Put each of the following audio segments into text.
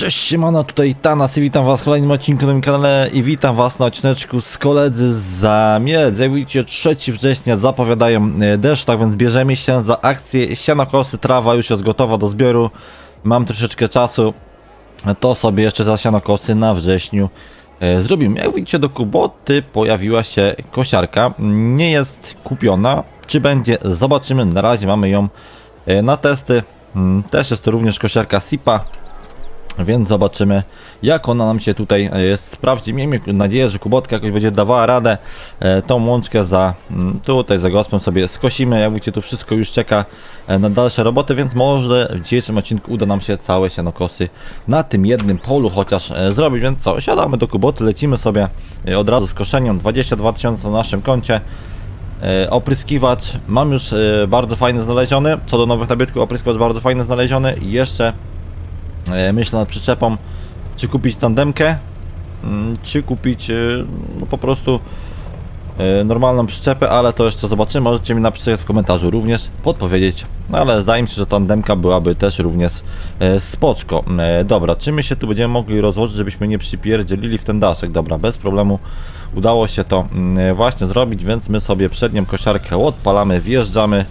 Cześć, siemano, tutaj Tanas i witam was w kolejnym odcinku na moim kanale i witam was na odcineczku z koledzy z Zamiec. Jak widzicie, 3 września zapowiadają e, deszcz, tak więc bierzemy się za akcję sianokosy, trawa już jest gotowa do zbioru. Mam troszeczkę czasu, to sobie jeszcze za sianokosy na wrześniu e, zrobimy. Jak widzicie, do Kuboty pojawiła się kosiarka, nie jest kupiona. Czy będzie? Zobaczymy, na razie mamy ją e, na testy. Mm, Też jest to również kosiarka Sipa, więc zobaczymy, jak ona nam się tutaj e, sprawdzi. Miejmy nadzieję, że Kubotka jakoś będzie dawała radę. E, Tą łączkę za mm, tutaj za gospem sobie skosimy. Jak widzicie, tu wszystko już czeka e, na dalsze roboty, więc może w dzisiejszym odcinku uda nam się całe sianokosy na tym jednym polu chociaż zrobić. Więc co, siadamy do Kuboty, lecimy sobie od razu z koszeniem. 22 tysiące na naszym koncie. Opryskiwacz mam już bardzo fajny znaleziony. Co do nowych nabytków, opryskiwacz bardzo fajny znaleziony. I jeszcze myślę nad przyczepą, czy kupić tandemkę, mm, czy kupić e, no, po prostu e, normalną przyczepę, ale to jeszcze zobaczymy. Możecie mi napisać w komentarzu również podpowiedzieć, no, ale zdaje mi się, że tandemka byłaby też również e, spoczko. E, Dobra, czy my się tu będziemy mogli rozłożyć, żebyśmy nie przypierdzielili w ten daszek? Dobra, bez problemu udało się to mm, właśnie zrobić, więc my sobie przednią kosiarkę odpalamy, wjeżdżamy.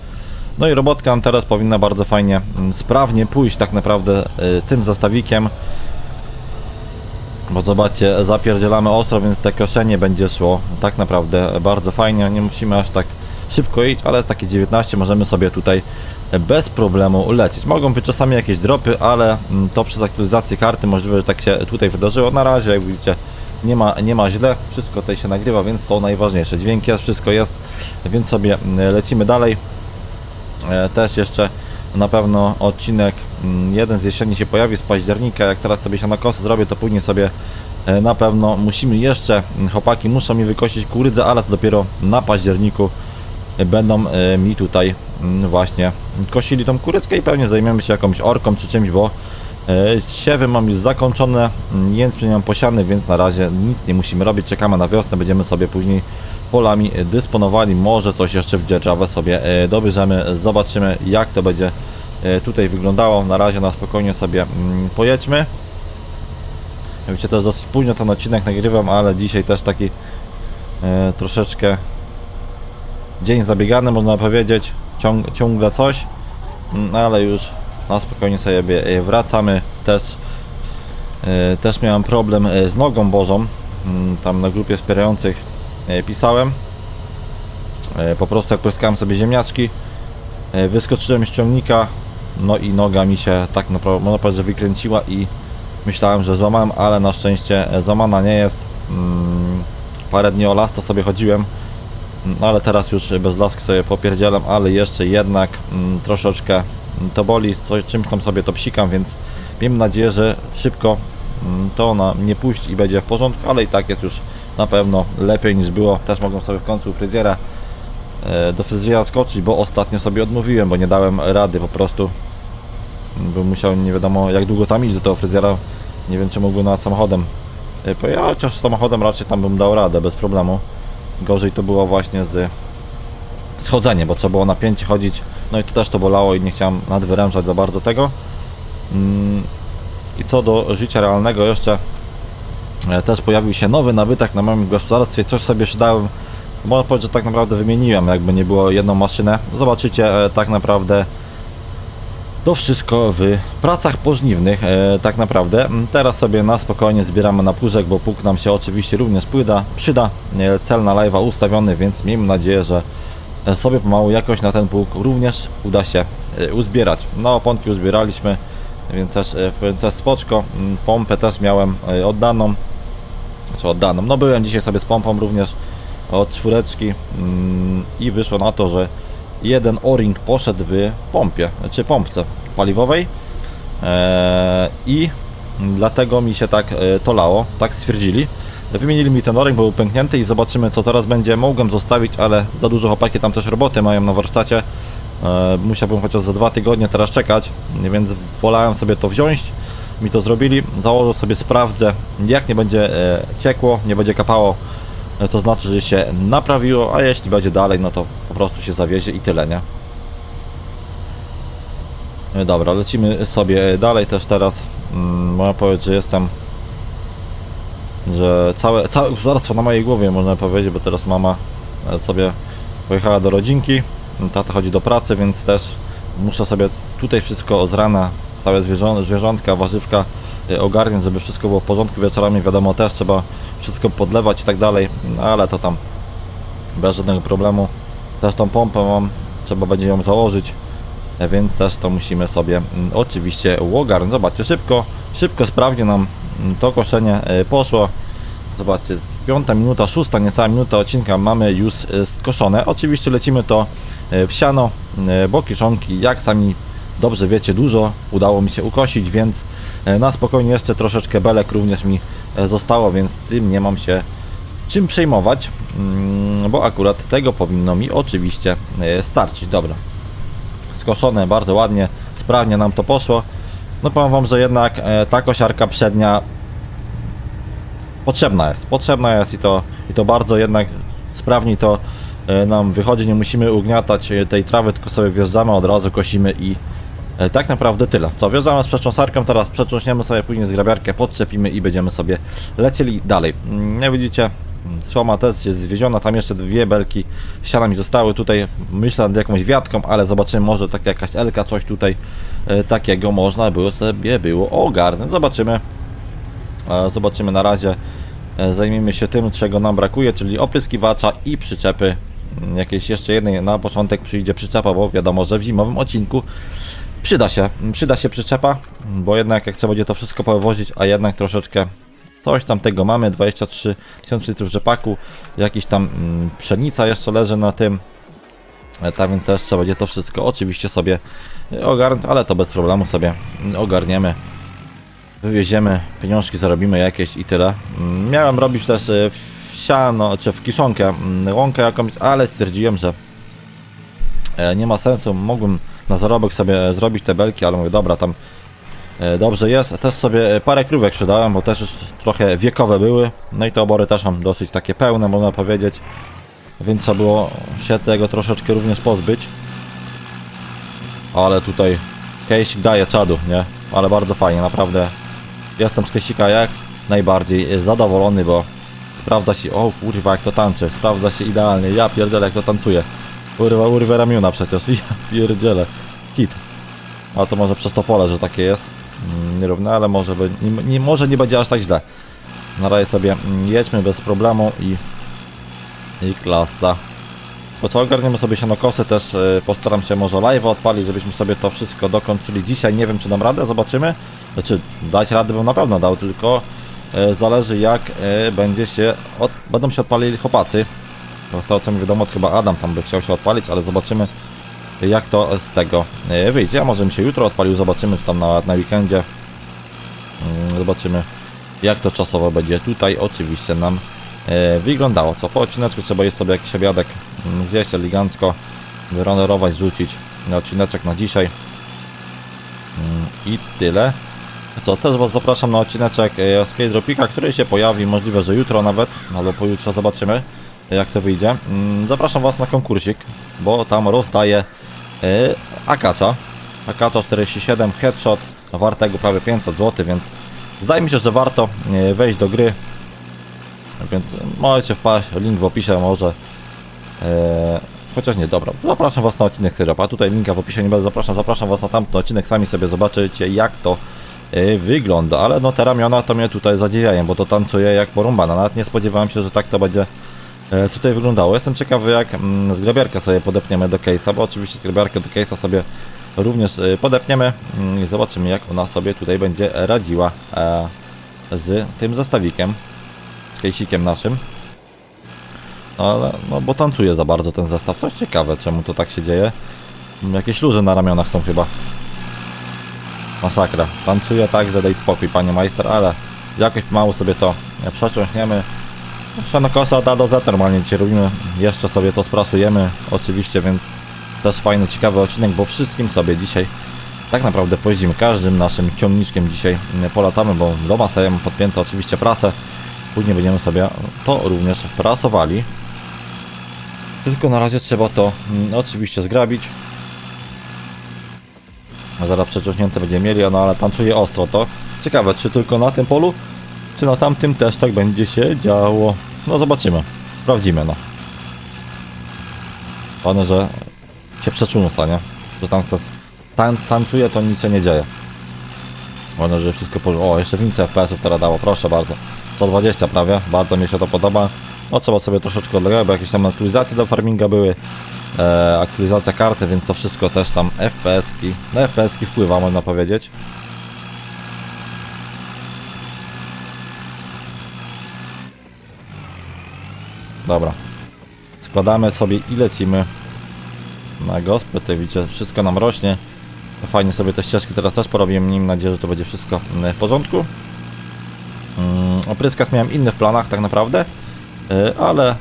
No i robotka teraz powinna bardzo fajnie, mm, sprawnie pójść tak naprawdę y, tym zastawikiem. Bo zobaczcie, zapierdzielamy ostro, więc te koszenie będzie szło tak naprawdę bardzo fajnie. Nie musimy aż tak szybko iść, ale takie 19 możemy sobie tutaj bez problemu lecieć. Mogą być czasami jakieś dropy, ale mm, to przez aktualizację karty możliwe, że tak się tutaj wydarzyło. Na razie, jak widzicie, nie ma, nie ma źle. Wszystko tutaj się nagrywa, więc to najważniejsze. Dźwięk jest, wszystko jest, więc sobie mm, lecimy dalej. E, Też jeszcze na pewno odcinek mm, jeden z jesieni się pojawi z października. Jak teraz sobie się na kosy zrobię, to później sobie e, na pewno musimy jeszcze, mm, chłopaki muszą mi wykosić kurydzę, ale to dopiero na październiku e, będą mi tutaj mm, właśnie kosili tą kuryckę i pewnie zajmiemy się jakąś orką czy czymś, bo siewy mam już zakończone, jęczmień mam posiany, więc na razie nic nie musimy robić. Czekamy na wiosnę, będziemy sobie później polami dysponowali. Może coś jeszcze w dzierżawę sobie e, dobierzemy, zobaczymy jak to będzie e, tutaj wyglądało. Na razie na spokojnie sobie mm, pojedźmy. Wiecie, też dosyć późno ten odcinek nagrywam, ale dzisiaj też taki e, troszeczkę dzień zabiegany, można powiedzieć. Ciąg, ciągle coś, Mm, ale już na spokojnie sobie wracamy. Też, też miałem problem z nogą Bożą. Mm, Tam na grupie wspierających pisałem. E, Po prostu jak pryskałem sobie ziemniaczki, e, wyskoczyłem z ciągnika, no i noga mi się tak naprawdę, można powiedzieć, że wykręciła i myślałem, że złamałem, ale na szczęście e, złamana nie jest. Mm, Parę dni o lasce sobie chodziłem, mm, ale teraz już bez laski sobie popierdzielam, ale jeszcze jednak mm, troszeczkę to boli, coś, czymś tam sobie to psikam, więc miejmy nadzieję, że szybko mm, to ona nie puści i będzie w porządku, ale i tak jest już na pewno lepiej niż było. Też mogą sobie w końcu u fryzjera e, do fryzjera skoczyć, bo ostatnio sobie odmówiłem, bo nie dałem rady po prostu. Bym musiał nie wiadomo jak długo tam iść do tego fryzjera. Nie wiem czy mógłbym nad samochodem e, pojechać, chociaż samochodem raczej tam bym dał radę bez problemu. Gorzej to było właśnie z schodzeniem, bo trzeba było na pięcie chodzić. No i to też to bolało i nie chciałem nadwyrężać za bardzo tego. Mm, I co do życia realnego jeszcze też pojawił się nowy nabytek na moim gospodarstwie. Coś sobie przydałem. Można powiedzieć, że tak naprawdę wymieniłem, jakby nie było jedną maszynę. Zobaczycie e, tak naprawdę to wszystko w pracach pożniwnych, e, tak naprawdę. Mm, Teraz sobie na spokojnie zbieramy na puszek, bo pług nam się oczywiście również przyda. przyda. E, Cel na live'a ustawiony, więc miejmy nadzieję, że e, sobie pomału jakoś na ten pług również uda się e, uzbierać. No, oponki uzbieraliśmy, więc też, e, też spoczko. Mm, Pompę też miałem e, oddaną, znaczy oddaną. No byłem dzisiaj sobie z pompą również od czwóreczki mm, i wyszło na to, że jeden o-ring poszedł w pompie, czy pompce paliwowej eee, i dlatego mi się tak e, to lało, tak stwierdzili. Wymienili mi ten o-ring, bo był pęknięty i zobaczymy co teraz będzie. Mogłem zostawić, ale za dużo chłopaki tam też roboty mają na warsztacie. E, musiałbym chociaż za dwa tygodnie teraz czekać, więc wolałem sobie to wziąć. Mi to zrobili, założę sobie, sprawdzę jak nie będzie e, ciekło, nie będzie kapało. E, to znaczy, że się naprawiło, a jeśli będzie dalej, no to po prostu się zawiezie i tyle, nie? E, Dobra, lecimy sobie dalej też teraz. Mm, Można powiedzieć, że jestem że całe, całe gospodarstwo na mojej głowie można powiedzieć, bo teraz mama sobie pojechała do rodzinki, tata chodzi do pracy, więc też muszę sobie tutaj wszystko z rana, całe zwierząt, zwierzątka, warzywka e, ogarniać, żeby wszystko było w porządku wieczorami, wiadomo też trzeba wszystko podlewać i tak dalej, ale to tam bez żadnego problemu. Też tą pompę mam, trzeba będzie ją założyć, e, więc też to musimy sobie mm, oczywiście ogarnąć. Zobaczcie, szybko, szybko, sprawnie nam mm, to koszenie e, poszło. Zobaczcie, piąta minuta, szósta, niecała minuta odcinka mamy już e, skoszone. Oczywiście lecimy to w siano, bo kiszonki, jak sami dobrze wiecie, dużo udało mi się ukosić, więc e, na spokojnie jeszcze troszeczkę belek również mi e, zostało, więc tym nie mam się czym przejmować, mm, bo akurat tego powinno mi oczywiście e, starczyć. Dobra, skoszone bardzo ładnie, sprawnie nam to poszło. No powiem Wam, że jednak ta kosiarka przednia potrzebna jest, potrzebna jest i to, i to bardzo jednak sprawniej to nam wychodzi, nie musimy ugniatać tej trawy, tylko sobie wjeżdżamy, od razu kosimy i tak naprawdę tyle. Co, wjeżdżamy z przetrząsarką, teraz przetrząśniemy sobie później z grabiarkę, podczepimy i będziemy sobie lecieli dalej. Mm, Jak widzicie, mm, słoma też jest zwieziona, tam jeszcze dwie belki siana mi zostały, tutaj myślę nad jakąś wiatką, ale zobaczymy, może tak jakaś elka, coś tutaj e, takiego można było sobie było ogarnąć. Zobaczymy. E, Zobaczymy na razie. E, Zajmiemy się tym, czego nam brakuje, czyli opryskiwacza i przyczepy. Mm, Jakiejś jeszcze jednej na początek przyjdzie przyczepa, bo wiadomo, że w zimowym odcinku przyda się, przyda się przyczepa, bo jednak jak trzeba będzie to wszystko powozić, a jednak troszeczkę coś tam tego mamy, 23 tysiące litrów rzepaku, jakiś tam mm, pszenica jeszcze leży na tym, E, tak więc też trzeba będzie to wszystko oczywiście sobie e, ogarnąć, ale to bez problemu sobie mm, ogarniemy wywieziemy, pieniążki zarobimy jakieś i tyle. Mm, Miałem robić też e, w siano, czy w kiszonkę, łąkę jakąś, ale stwierdziłem, że nie ma sensu. Mógłbym na zarobek sobie zrobić te belki, ale mówię, dobra, tam e, dobrze jest. Też sobie e, parę krówek sprzedałem, bo też już trochę wiekowe były. No i te obory też mam dosyć takie pełne, można powiedzieć. Więc trzeba było się tego troszeczkę również pozbyć. Ale tutaj Kejsik daje czadu, nie? Ale bardzo fajnie, naprawdę. Jestem z Kejsika jak najbardziej e, zadowolony, bo sprawdza się, o kurwa jak to tańczy, sprawdza się idealnie, ja pierdzielę jak to tancuje. Urwa, urwę ramiona przecież, ja pierdzielę. Hit. Ale to może przez to pole, że takie jest. Mm, Nierówne, ale może, by, nie, nie, może nie będzie aż tak źle. Na razie sobie mm, jedźmy bez problemu i, i klasa. Po co ogarniemy sobie sianokosy, też y, postaram się może live odpalić, żebyśmy sobie to wszystko dokończyli dzisiaj. Nie wiem, czy dam radę, zobaczymy. Znaczy, dać radę bym na pewno dał, tylko y, zależy jak y, będzie się, od, będą się odpalili chłopacy. To, to co mi wiadomo, to chyba Adam tam by chciał się odpalić, ale zobaczymy jak to z tego y, wyjdzie. Ja może mi się jutro odpalił, zobaczymy czy tam na, na weekendzie. Mm, Zobaczymy jak to czasowo będzie tutaj oczywiście nam e, wyglądało. Co po odcineczku trzeba jest sobie jakiś obiadek mm, zjeść elegancko, wyronerować, rzucić na odcineczek na dzisiaj. Mm, I tyle. Co, też Was zapraszam na odcineczek e, Skate Dropika, który się pojawi, możliwe, że jutro nawet, albo pojutrze zobaczymy jak to wyjdzie. Mm, Zapraszam Was na konkursik, bo tam rozdaję Akacza. Akacza 47 headshot, wartego prawie 500 zł, więc zdaje mi się, że warto e, wejść do gry. Więc możecie wpaść, link w opisie może. E, chociaż nie, dobra. Zapraszam Was na odcinek Tyrapa. Tutaj linka w opisie nie będę zapraszam. Zapraszam Was na tamten odcinek. Sami sobie zobaczycie jak to e, wygląda. Ale no te ramiona to mnie tutaj zadziwiają, bo to tancuje jak porąbana. Nawet nie spodziewałem się, że tak to będzie tutaj wyglądało. Jestem ciekawy jak mm, zgrabiarkę sobie podepniemy do case'a, bo oczywiście zgrabiarkę do case'a sobie również e, podepniemy mm, i zobaczymy jak ona sobie tutaj będzie radziła e, z tym zestawikiem, z case'ikiem naszym. Ale, no bo tancuje za bardzo ten zestaw, coś ciekawe czemu to tak się dzieje. Mm, Jakieś luzy na ramionach są chyba. Masakra. Tancuje tak, że daj spokój panie majster, ale jakoś mało sobie to e, przeciążniemy. Szanokosa da do Z normalnie dzisiaj robimy. Jeszcze sobie to sprasujemy oczywiście, więc też fajny, ciekawy odcinek, bo wszystkim sobie dzisiaj tak naprawdę pojeździmy. Każdym naszym ciągniczkiem dzisiaj mm, polatamy, bo do masy mam podpięte oczywiście prasę. Później będziemy sobie to również prasowali. Tylko na razie trzeba to mm, oczywiście zgrabić. Zaraz przeciążnięte będziemy mieli, no ale tancuje ostro to. Ciekawe, czy tylko na tym polu, czy na tamtym też tak będzie się działo. No zobaczymy. Sprawdzimy, no. Ważne, że się przeczunusa, nie? Że tam chcę... Tan tancuje, to nic się nie dzieje. Ważne, że wszystko... Po... O, jeszcze więcej FPS-ów teraz dało, proszę bardzo. 120 prawie, bardzo mi się to podoba. No trzeba sobie troszeczkę odlegać, bo jakieś tam aktualizacje do farminga były. E, aktualizacja karty, więc to wszystko też tam FPS-ki. Na FPS-ki wpływa, można powiedzieć. Dobra. Składamy sobie i lecimy na gospę. Tutaj widzicie, wszystko nam rośnie. Fajnie sobie te ścieżki teraz też porobiłem. Miejmy nadzieję, że to będzie wszystko mm, w porządku. Mm, miałem inny w planach tak naprawdę, y, ale,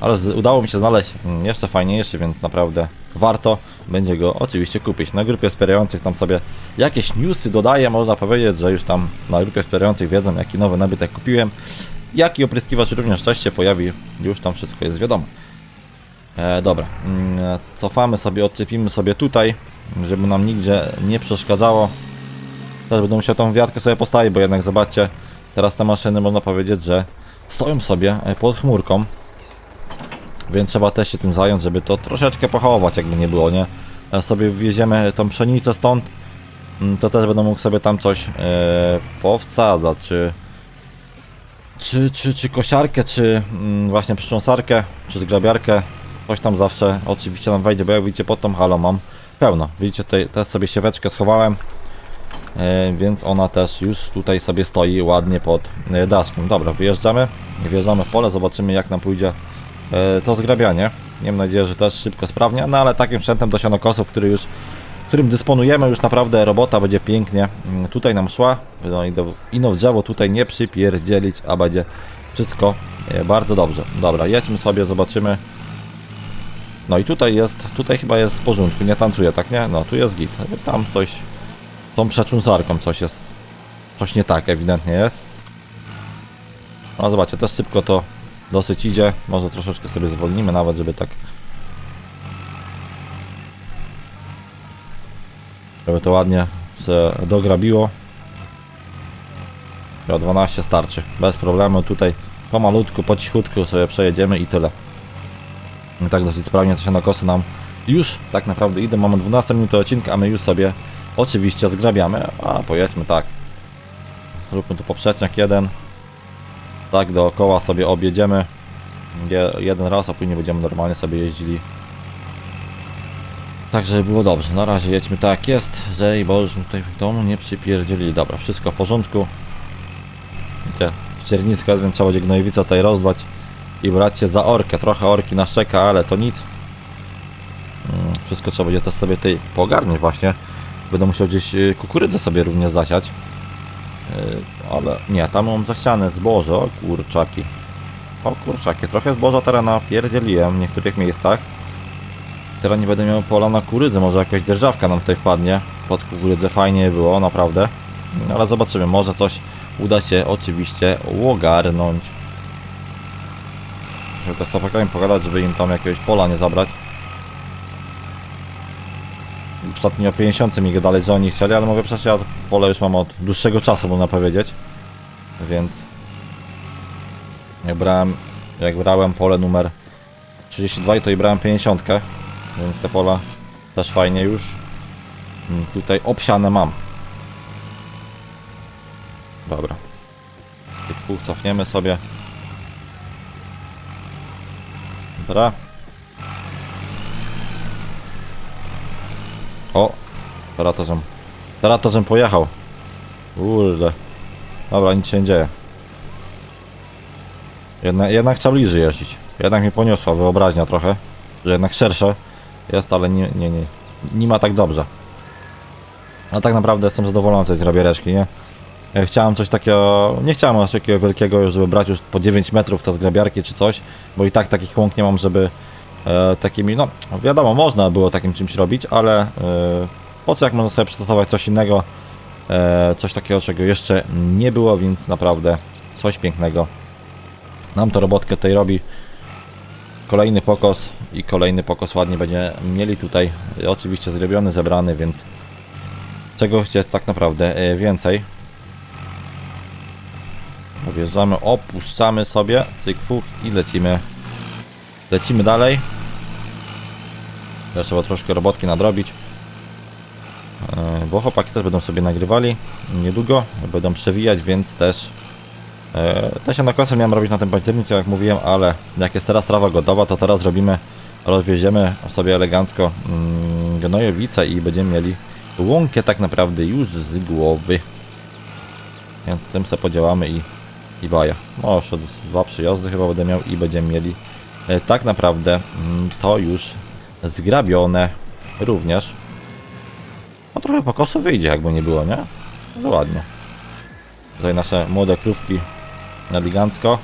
ale udało mi się znaleźć mm, jeszcze fajniejszy, więc naprawdę warto będzie go oczywiście kupić. Na grupie wspierających tam sobie jakieś newsy dodaję, można powiedzieć, że już tam na grupie wspierających wiedzą jaki nowy nabytek kupiłem, jaki opryskiwacz również też się pojawi, już tam wszystko jest wiadomo. E, dobra, mm, cofamy sobie, odczepimy sobie tutaj, żeby nam nigdzie nie przeszkadzało. Też będę musiał tą wiatkę sobie postawić, bo jednak zobaczcie, teraz te maszyny można powiedzieć, że stoją sobie e, pod chmurką. Więc trzeba też się tym zająć, żeby to troszeczkę pochować, jakby nie było, nie? E, Sobie wwieziemy tą pszenicę stąd, mm, to też będę mógł sobie tam coś e, powsadzać, czy, czy, czy, czy kosiarkę, czy mm, właśnie pszcząsarkę, czy zgrabiarkę. Coś tam zawsze oczywiście nam wejdzie, bo jak widzicie pod tą halą mam pełno. Widzicie, tutaj też sobie sieweczkę schowałem. E, więc ona też już tutaj sobie stoi ładnie pod e, daszkiem. Dobra, wyjeżdżamy, wjeżdżamy w pole, zobaczymy jak nam pójdzie e, to zgrabianie. Miejmy nadzieję, że też szybko, sprawnie, no ale takim sprzętem do sianokosów, który już, którym dysponujemy, już naprawdę robota będzie pięknie mm, tutaj nam szła. No i do, ino w drzewo tutaj nie przypierdzielić, a będzie wszystko e, bardzo dobrze. Dobra, jedźmy sobie, zobaczymy. No i tutaj jest, tutaj chyba jest w porządku, nie tancuje, tak nie? No tu jest git, tam coś z tą przeczunzarką coś jest, coś nie tak ewidentnie jest. No zobaczcie, też szybko to dosyć idzie, może troszeczkę sobie zwolnimy nawet, żeby tak żeby to ładnie się dograbiło. O 12 starczy, bez problemu tutaj pomalutku, po cichutku sobie przejedziemy i tyle. I tak dosyć sprawnie to się na kosy nam już tak naprawdę idę. Mamy 12 minut odcinka, a my już sobie oczywiście zgrabiamy. A pojedźmy tak. Zróbmy tu poprzeczniak jeden. Tak dookoła sobie objedziemy. Je- Jeden raz, a później będziemy normalnie sobie jeździli. Tak, żeby było dobrze. Na razie jedźmy tak jest, że i Boże tutaj w domu nie przypierdzieli. Dobra, wszystko w porządku. Te ścierniska, więc trzeba będzie gnojowica tutaj rozlać i brać się za orkę. Trochę orki nas czeka, ale to nic. Mm, Wszystko trzeba będzie też sobie tutaj pogarnąć właśnie. Będę musiał gdzieś y, kukurydzę sobie również zasiać. Y, Ale nie, tam mam zasiane zboże, o kurczaki. O kurczaki, trochę zboża teraz napierdzieliłem w niektórych miejscach. Teraz nie będę miał pola na kukurydzę, może jakaś dzierżawka nam tutaj wpadnie. Pod kukurydzę fajnie było, naprawdę. Ale zobaczymy, może coś uda się oczywiście ogarnąć. Żeby to z chłopakami pogadać, żeby im tam jakiegoś pola nie zabrać. Ostatnio o 50 mi gadali, że oni chcieli, ale mówię, przecież ja pole już mam od dłuższego czasu, można powiedzieć. Więc... Jak brałem, jak brałem pole numer 32 i to i brałem 50, więc te pola też fajnie już mm, tutaj obsiane mam. Dobra. Tych dwóch cofniemy sobie. Dobra. O! Teraz to żem... Teraz to żem pojechał. Kurde. Dobra, nic się nie dzieje. Jednak, jednak trzeba bliżej jeździć. Jednak mnie poniosła wyobraźnia trochę. Że jednak szersze jest, ale nie, nie, nie. Nie ma tak dobrze. A tak naprawdę jestem zadowolony z tej zgrabiereczki, nie? Chciałem coś takiego, nie chciałem aż takiego wielkiego, żeby brać już po 9 metrów te zgrabiarki czy coś, bo i tak takich łąk nie mam, żeby e, takimi, no wiadomo, można było takim czymś robić, ale e, po co jak można sobie przetestować coś innego, e, coś takiego, czego jeszcze nie było, więc naprawdę coś pięknego. Nam to robotkę tutaj robi. Kolejny pokos i kolejny pokos ładnie będzie mieli tutaj, oczywiście zrobiony, zebrany, więc czego chcieć tak naprawdę e, więcej. Wjeżdżamy, opuszczamy sobie, cyk, fuch i lecimy. Lecimy dalej. Teraz trzeba troszkę robotki nadrobić. E, Bo chłopaki też będą sobie nagrywali niedługo, będą przewijać, więc też e, też ja na końcu miałem robić na tym październiku, jak mówiłem, ale jak jest teraz trawa gotowa, to teraz robimy, rozwieziemy sobie elegancko mm, gnojowice i będziemy mieli łąkę tak naprawdę już z głowy. Ja tym sobie podziałamy i, i baja. No, jeszcze dwa przyjazdy chyba będę miał i będziemy mieli e, tak naprawdę mm, to już zgrabione również. No trochę po kosu wyjdzie, jakby nie było, nie? No ładnie. Tutaj nasze młode krówki elegancko.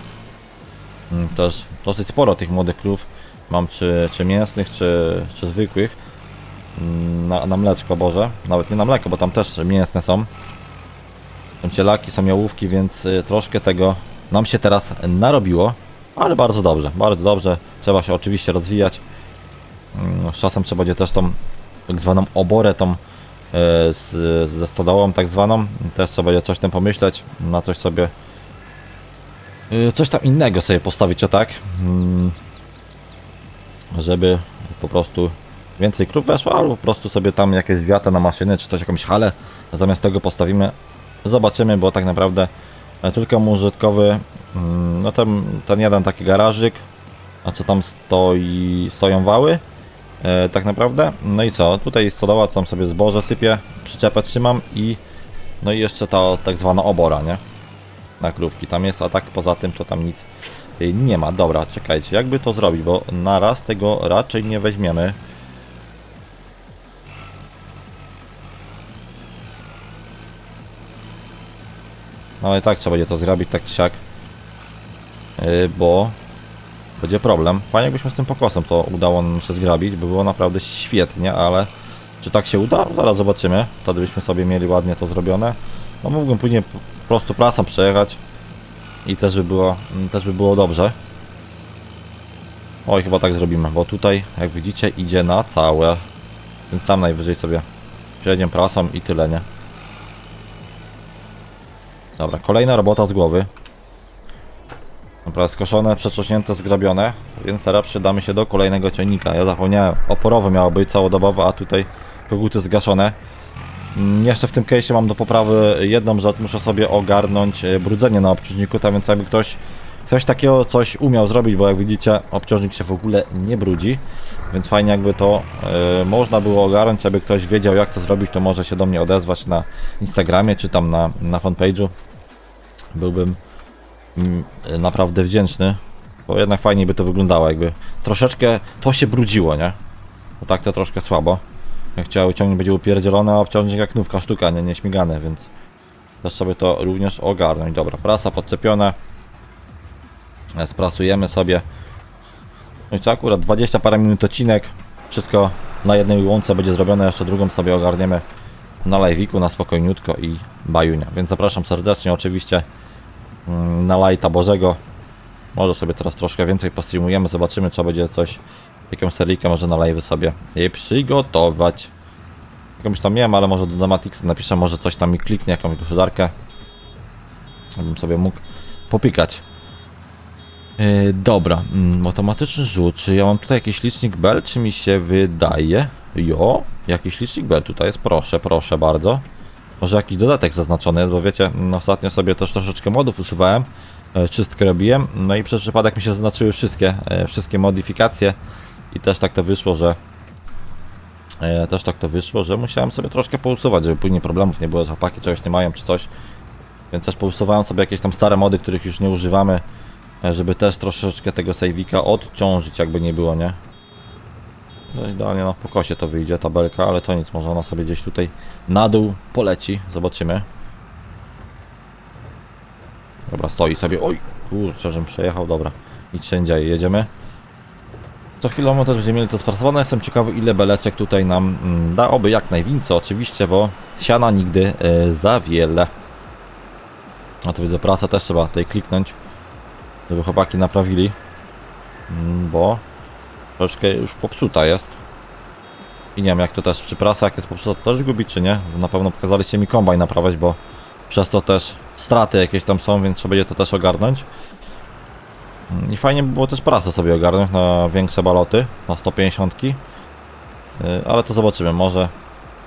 Mm, Też dosyć sporo tych młodych krów mam, czy, czy mięsnych, czy, czy zwykłych. Mm, Na, na mleczko, Boże. Nawet nie na mleko, bo tam też mięsne są. Są cielaki, są jałówki, więc y, troszkę tego nam się teraz narobiło. Ale bardzo dobrze, bardzo dobrze. Trzeba się oczywiście rozwijać. Mm, Z czasem trzeba będzie też tą tak zwaną oborę, tą e, z, ze stodołą tak zwaną. Też trzeba będzie coś tam pomyśleć, na coś sobie coś tam innego sobie postawić, o tak. Mm, Żeby po prostu więcej krów weszło, albo po prostu sobie tam jakieś wiata na maszyny, czy coś, jakąś halę zamiast tego postawimy. Zobaczymy, bo tak naprawdę e, tylko użytkowy, mm, no ten, ten jeden taki garażyk, a co tam stoi, stoją wały, e, tak naprawdę. No i co, tutaj stodoła, co sobie zboże sypię, przyczepę trzymam i no i jeszcze ta tak zwana obora, nie? Na krówki tam jest, a tak poza tym to tam nic y, nie ma. Dobra, czekajcie, jakby to zrobić, bo na raz tego raczej nie weźmiemy. No ale tak trzeba będzie to zrobić, tak czy siak. Yy, bo będzie problem. Fajnie jakbyśmy z tym pokosem to udało nam się zgrabić, by było naprawdę świetnie, ale czy tak się uda? Zaraz zobaczymy. Wtedy byśmy sobie mieli ładnie to zrobione. No mógłbym później po prostu prasą przejechać i też by było, mm, też by było dobrze. Oj, chyba tak zrobimy, bo tutaj, jak widzicie, idzie na całe. Więc tam najwyżej sobie średnią prasą i tyle, nie? Dobra, kolejna robota z głowy. Dobra, skoszone, przetrząśnięte, zgrabione, więc teraz przydamy się do kolejnego ciągnika. Ja zapomniałem, oporowy miało być całodobowe, a tutaj koguty zgaszone. Mm, Jeszcze w tym case mam do poprawy jedną rzecz, muszę sobie ogarnąć e, brudzenie na obciążniku, tak więc jakby ktoś, ktoś takiego coś umiał zrobić, bo jak widzicie obciążnik się w ogóle nie brudzi, więc fajnie jakby to e, można było ogarnąć, jakby ktoś wiedział jak to zrobić, to może się do mnie odezwać na Instagramie czy tam na, na fanpage'u. Byłbym mm, naprawdę wdzięczny, bo jednak fajniej by to wyglądało, jakby troszeczkę to się brudziło, nie? Bo tak to troszkę słabo. Chciał ciągnik będzie upierdzielony, a obciążnik jak nówka sztuka, nie, nie śmigany, więc też sobie to również ogarnąć. Dobra, prasa podczepiona. Sprasujemy sobie. No i co, akurat 20 parę minut odcinek. Wszystko na jednej łące będzie zrobione, jeszcze drugą sobie ogarniemy na live'iku, na spokojniutko i bajunia. Więc zapraszam serdecznie oczywiście mm, na lajta Bożego. Może sobie teraz troszkę więcej postreamujemy, zobaczymy, trzeba będzie coś, jakąś seryjkę może na live sobie je przygotować. Jakąś tam miałem, ale może do Dramatix napiszę, może coś tam mi kliknie, jakąś gospodarkę. Żebym sobie mógł popikać. Yy, dobra, mm, automatyczny rzut. Czy ja mam tutaj jakiś licznik bel, czy mi się wydaje? Jo, jakiś licznik bel tutaj jest, proszę, proszę bardzo. Może jakiś dodatek zaznaczony bo wiecie, mm, ostatnio sobie też troszeczkę modów usuwałem, e, czystkę robiłem, no i przez przypadek mi się zaznaczyły wszystkie, e, wszystkie modyfikacje i też tak to wyszło, że e, też tak to wyszło, że musiałem sobie troszkę pousuwać, żeby później problemów nie było, że chłopaki czegoś nie mają czy coś. Więc też pousuwałem sobie jakieś tam stare mody, których już nie używamy, e, żeby też troszeczkę tego save'ika odciążyć, jakby nie było, nie? No idealnie na pokosie to wyjdzie tabelka, ale to nic, może ona sobie gdzieś tutaj na dół poleci, zobaczymy. Dobra, stoi sobie, oj, kurczę, żebym przejechał, dobra, nic się nie dzieje, jedziemy. Co chwilę też będziemy mieli to sprasowane, jestem ciekawy ile beleczek tutaj nam mm, da, oby jak najwięcej oczywiście, bo siana nigdy e, za wiele. A to widzę, prasa też trzeba tutaj kliknąć, żeby chłopaki naprawili, Mm, bo troszkę już popsuta jest. I nie wiem jak to też, czy prasa jak jest popsuta to też gubi, czy nie? Na pewno pokazaliście mi kombajn naprawiać, bo Przez to też straty jakieś tam są, więc trzeba będzie to też ogarnąć. I fajnie by było też prasę sobie ogarnąć na większe baloty, na 150. Yy, Ale to zobaczymy, może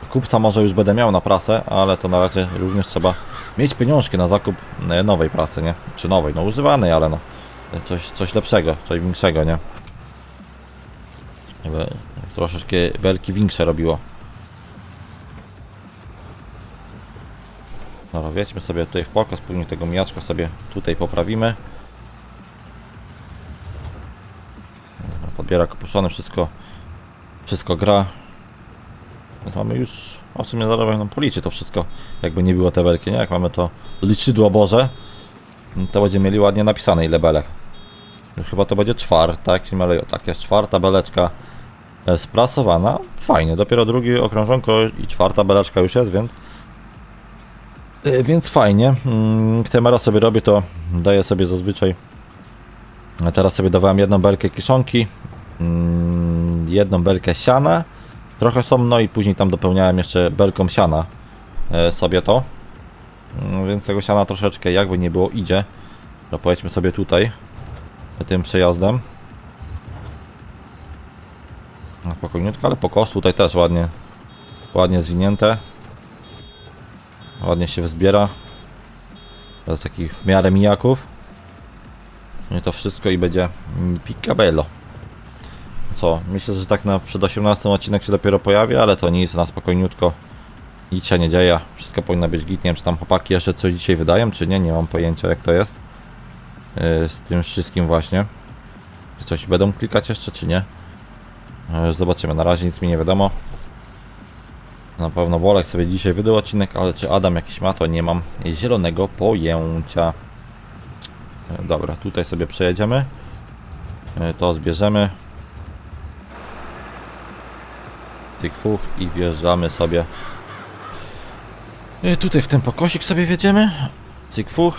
kupca może już będę miał na prasę, ale to na razie również trzeba mieć pieniążki na zakup e, nowej prasy, nie? Czy nowej, no używanej, ale no coś, coś lepszego, coś większego, nie? Troszeczkę belki większe robiło. Dobra, wiedźmy sobie tutaj w pokaz, później tego mijaczka sobie tutaj poprawimy. Dobra, Podbiera kapuszony, wszystko, wszystko gra. To mamy już, o sumie zaraz nam policzy to wszystko, jakby nie było te belki, nie? Jak mamy to liczydło Boże, to będziemy mieli ładnie napisane ile belek. Chyba to będzie czwarta, jak się mylę, tak jest czwarta beleczka e, sprasowana. Fajnie, dopiero drugi okrążonko i czwarta beleczka już jest, więc E, Więc fajnie. Mm, Temera sobie robię, to daję sobie zazwyczaj. A Teraz sobie dawałem jedną belkę kiszonki, mm, jedną belkę siana, trochę są, no i później tam dopełniałem jeszcze belką siana e, sobie to. Mm, Więc tego siana troszeczkę jakby nie było idzie. No pojedźmy sobie tutaj tym przejazdem. No, Spokojniutko, ale po kostu tutaj też ładnie, ładnie zwinięte. Ładnie się wzbiera. Jest takich w miarę mijaków. I to wszystko i będzie mm, picabello. Co? Myślę, że tak na przed 18 odcinek się dopiero pojawi, ale to nic, na spokojniutko. Nic się nie dzieje. Wszystko powinno być git. Nie wiem, czy tam chłopaki jeszcze coś dzisiaj wydają, czy nie. Nie mam pojęcia jak to jest. Yy, z tym wszystkim właśnie. Czy coś będą klikać jeszcze, czy nie? Yy, Zobaczymy. Na razie nic mi nie wiadomo. Na pewno Wolek sobie dzisiaj wydał odcinek, ale czy Adam jakiś ma, to nie mam zielonego pojęcia. E, Dobra, tutaj sobie przejedziemy. E, To zbierzemy. Cyk fuch i wjeżdżamy sobie. E, Tutaj w ten pokosik sobie wjedziemy. Cyk fuch.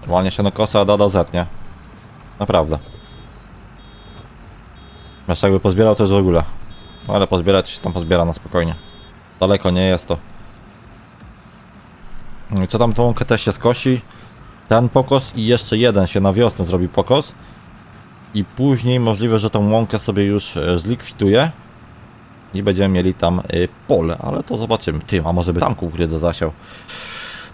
Normalnie się na kosa da do Z, nie? Naprawdę. Wiesz, jakby pozbierał to już w ogóle. No ale pozbierać się tam pozbiera na spokojnie. Daleko nie jest to. No i co tam tą też się skosi? Ten pokos i jeszcze jeden się na wiosnę zrobi pokos. I później możliwe, że tą łąkę sobie już e, zlikwiduje. I będziemy mieli tam y, pole, ale to zobaczymy. Ty, a może by tam kukurydzę zasiał.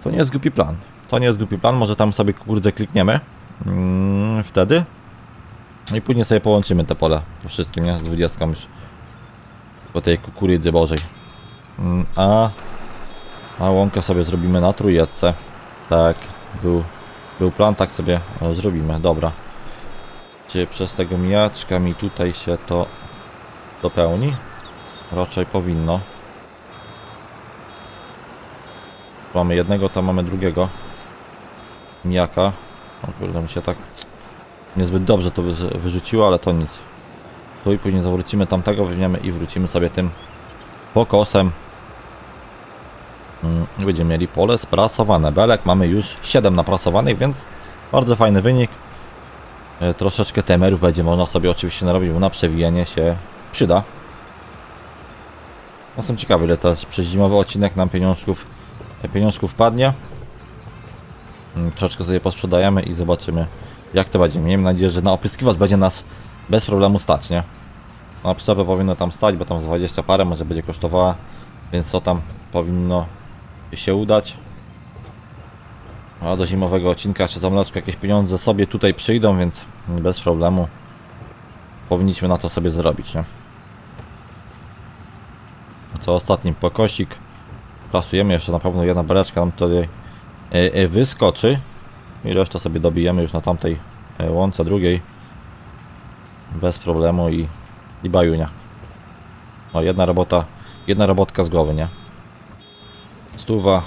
To nie jest głupi plan. To nie jest głupi plan, może tam sobie kukurydzę klikniemy. Mm, wtedy. I później sobie połączymy te pole. Po wszystkim, nie? Z 20 już po tej kukurydzy bożej. Mm, A, a łąkę sobie zrobimy na trójeczce. Tak, był, był plan, tak sobie e, zrobimy. Dobra. Czy przez tego mijaczka mi tutaj się to dopełni? Raczej powinno. Mamy jednego, tam mamy drugiego. Mijaka. O kurde, mi się tak niezbyt dobrze to wy- wyrzuciło, ale to nic. Tu i później zawrócimy tamtego, weźmiemy i wrócimy sobie tym pokosem. Mm, Będziemy mieli pole sprasowane. Belek mamy już 7 naprasowanych, więc bardzo fajny wynik. E, Troszeczkę temerów będzie można sobie oczywiście narobić, bo na przewijanie się przyda. No Jestem ciekawy, ile też przez zimowy odcinek nam pieniążków, e, pieniążków padnie. Mm, Troszeczkę sobie posprzedajemy i zobaczymy, jak to będzie. Miejmy nadzieję, że na opryskiwacz będzie nas bez problemu stać, nie? Na przyczepę powinno tam stać, bo tam z 20 parę może będzie kosztowała, więc co tam powinno się udać. A do zimowego odcinka jeszcze za mleczko jakieś pieniądze sobie tutaj przyjdą, więc bez problemu powinniśmy na to sobie zrobić, nie? Co ostatni pokosik prasujemy, jeszcze na pewno jedna beleczka nam tutaj e, e, wyskoczy i resztę sobie dobijemy już na tamtej e, łące drugiej bez problemu i, i bajunia. O, jedna robota, jedna robotka z głowy, nie? Stuwa,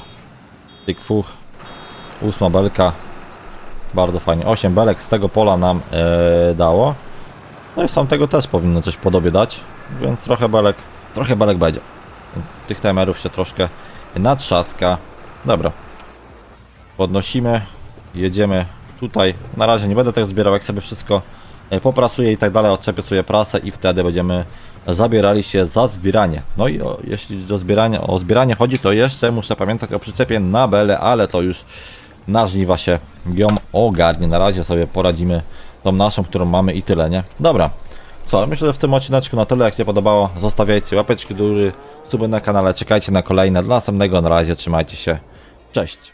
tyk fuch, ósma belka, bardzo fajnie. 8 belek z tego pola nam e, dało. No i z tamtego też powinno coś podobie dać, więc trochę belek, trochę belek będzie. Więc tych temerów się troszkę natrzaska. Dobra. Podnosimy, jedziemy tutaj. Na razie nie będę tego zbierał, jak sobie wszystko e, poprasuję i tak dalej, odczepię sobie prasę i wtedy będziemy zabierali się za zbieranie. No i o, jeśli do zbierania, o zbieranie chodzi, to jeszcze muszę pamiętać o przyczepie na belę, ale to już na się ją ogarnie. Na razie sobie poradzimy tą naszą, którą mamy i tyle, nie? Dobra. Co, myślę, że w tym odcineczku na tyle, jak się podobało, zostawiajcie łapeczki do góry, suby na kanale, czekajcie na kolejne, do następnego, na razie, trzymajcie się, cześć!